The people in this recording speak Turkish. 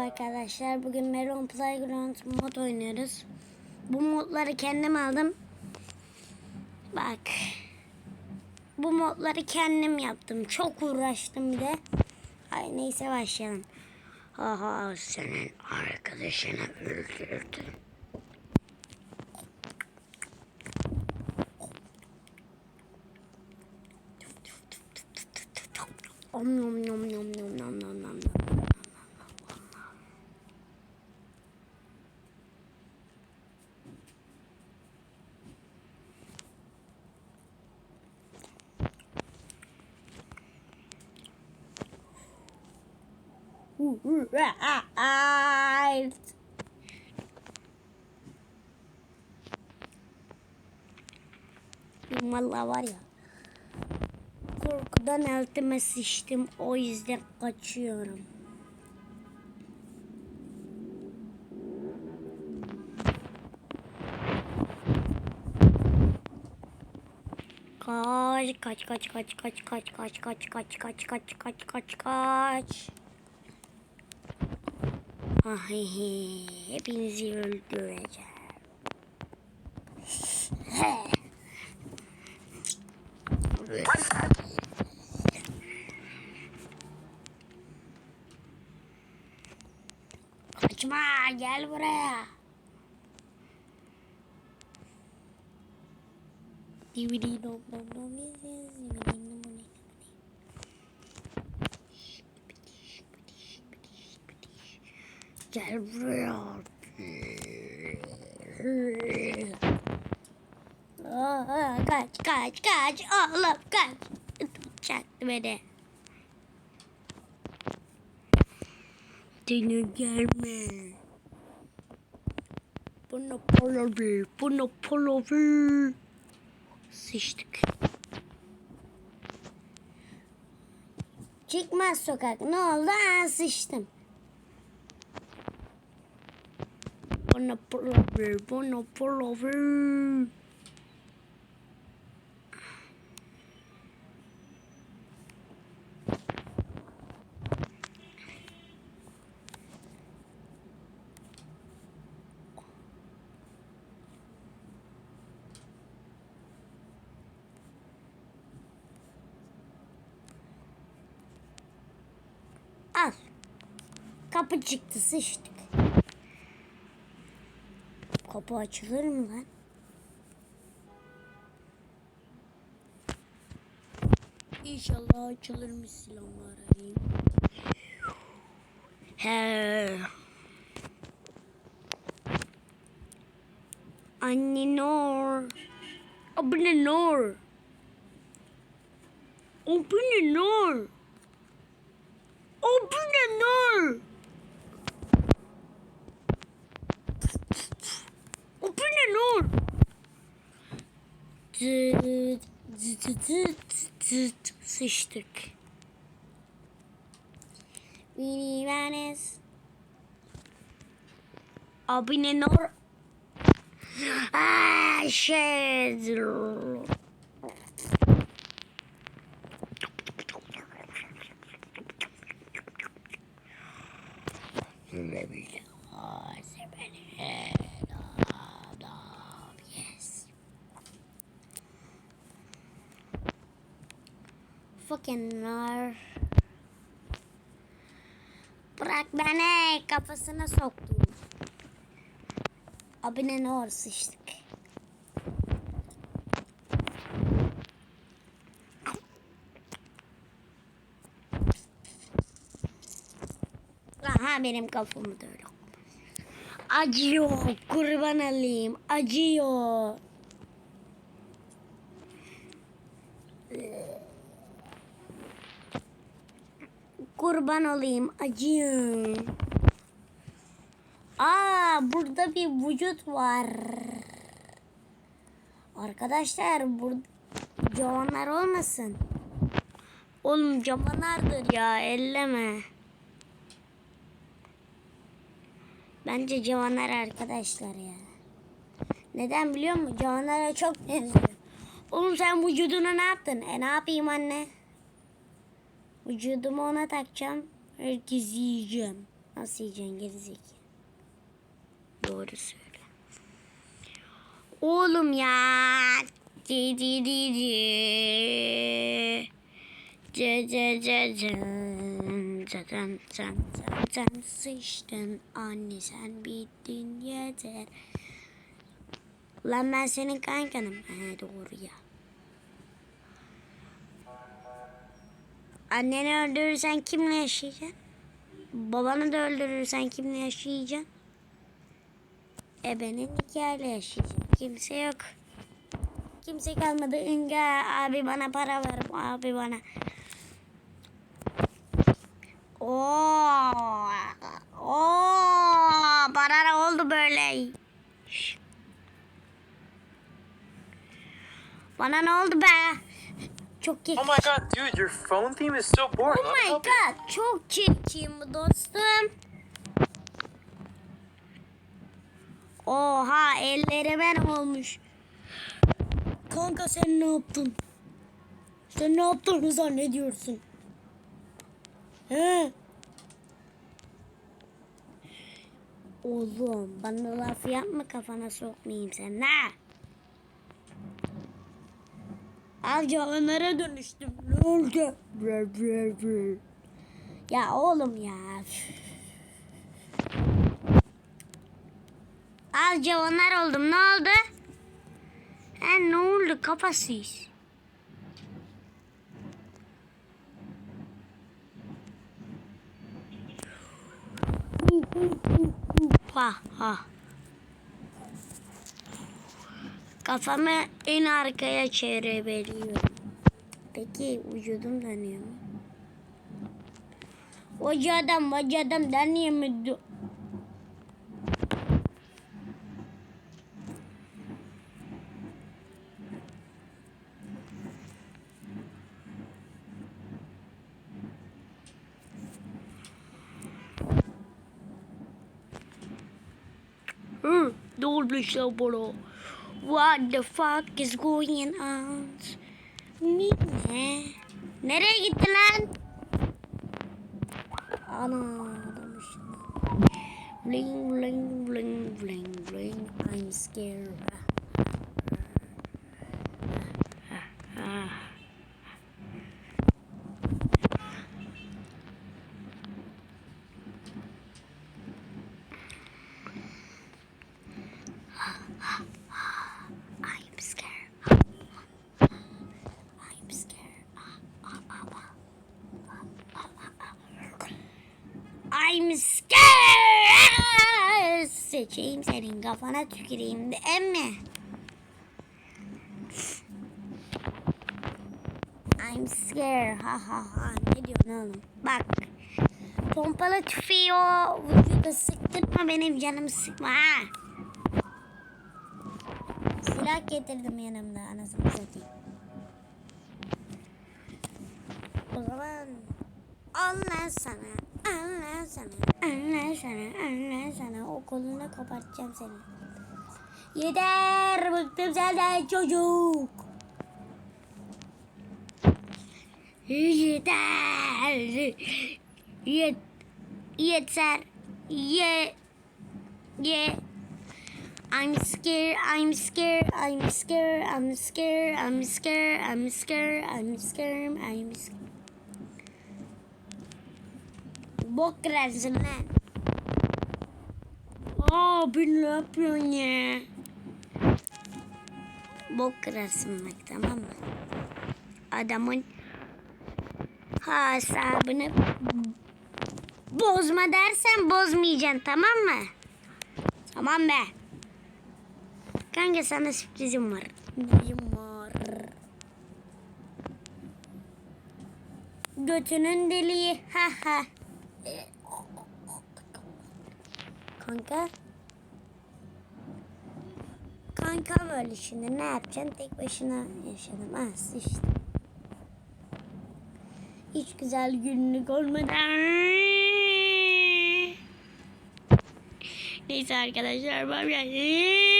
Arkadaşlar bugün Melon Playground mod oynuyoruz. Bu modları kendim aldım. Bak. Bu modları kendim yaptım. Çok uğraştım bir de. Ay neyse başlayalım. Ha senin arkadaşını öldürdüm. Right. Vallahi var ya. Korkudan altıma sıçtım. O yüzden kaçıyorum. Kaç kaç kaç kaç kaç kaç kaç kaç kaç kaç kaç kaç kaç kaç hepinizi öldüreceğim. Kaçma gel buraya. DVD dom dom dom yes yes DVD dom dom Gel buraya. Aa, kaç kaç kaç oğlum kaç. Tutacaktı beni. Dino gelme. Ver. Bana para ver. Sıçtık. Çıkmaz sokak. Ne oldu? Aa, sıçtım. Wanna pull over, wanna pull over. Ah, Al. Kapıcıktı sıçtık. Kapı açılır mı lan? İnşallah açılır mı silahlar arayayım. He. Anne Nur. Abone Nur. Abone Nur. Abone Nur. bu ne lor? Sıçtık. Mini Venice. Abi ne lor? Aa, şey. Let me go. Nar. Bırak beni kafasına soktum. Abine ne or sıçtık. Aha benim kafamı da. Acıyor kurban alayım acıyor. Kurban olayım acıyor. Aa burada bir vücut var. Arkadaşlar burada cavanlar olmasın. Oğlum cavanlardır ya elleme. Bence cavanlar arkadaşlar ya. Neden biliyor musun? Cavanlara çok benziyor. Oğlum sen vücuduna ne yaptın? E ne yapayım anne? Vücudumu ona takacağım. Herkes yiyeceğim. Nasıl yiyeceksin gerizekalı? Doğru söyle. Oğlum ya. Di di di di. Ce ce ce ce. Zaten sen zaten sıçtın. Anne sen bittin yeter. Lan ben senin kankanım. He doğru ya. Anneni öldürürsen kimle yaşayacaksın? Babanı da öldürürsen kimle yaşayacaksın? Ebenin hikayeyle yaşayacaksın. Kimse yok. Kimse kalmadı. Inga abi bana para ver. Abi bana. Oo. Oo. Bana ne oldu böyle? Bana ne oldu be? Çok Oh yakışıklı. my god, dude, your phone theme is so boring. Oh my god çok çirkin bu dostum. Oha ellerime ne olmuş? Kanka sen ne yaptın? Sen ne yaptığını zannediyorsun? He? Oğlum bana laf yapma kafana sokmayayım sen ha? Al canlara dönüştüm. Ne oldu? Ya oğlum ya. Al cavanlar oldum. Ne oldu? He ne oldu? Hu. Ha ha. Kafamı en arkaya çevirebiliyorum. Peki vücudum dönüyor mu? Vücudum vücudum dönüyor mu? Hı, ne olmuş ya bana? What the fuck is going on? Ne? Eh? Nereye gitti? Ana adammış. Bling bling bling bling bling. I'm scared. I'm scared. Seçeyim senin kafana tüküreyim de emmi. I'm scared. Ha ha ha. Ne diyorsun oğlum? Bak. Pompalı tüfeği o vücuda sıktırma benim canımı sıkma ha. Silah getirdim yanımda anasını satayım. O zaman Allah sana, Allah sana, Allah sana, Allah sana o kolunu kopartacağım seni. Yeter bıktım senden çocuk. Yeter. Yet, yeter. Ye, ye. I'm scared, I'm scared, I'm scared, I'm scared, I'm scared, I'm scared, I'm scared, I'm scared. Bok kırarsın lan. Abi ne yapıyorsun ya? Bok kırarsın bak tamam mı? Adamın hesabını bozma dersen bozmayacaksın tamam mı? Tamam be. Kanka sana sürprizim var. Sürprizim var. Götünün deliği. Ha ha. Kanka. Kanka böyle şimdi ne yapacaksın? Tek başına yaşadım. Ha işte. Hiç güzel günlük olmadan. Neyse arkadaşlar. Bye bye.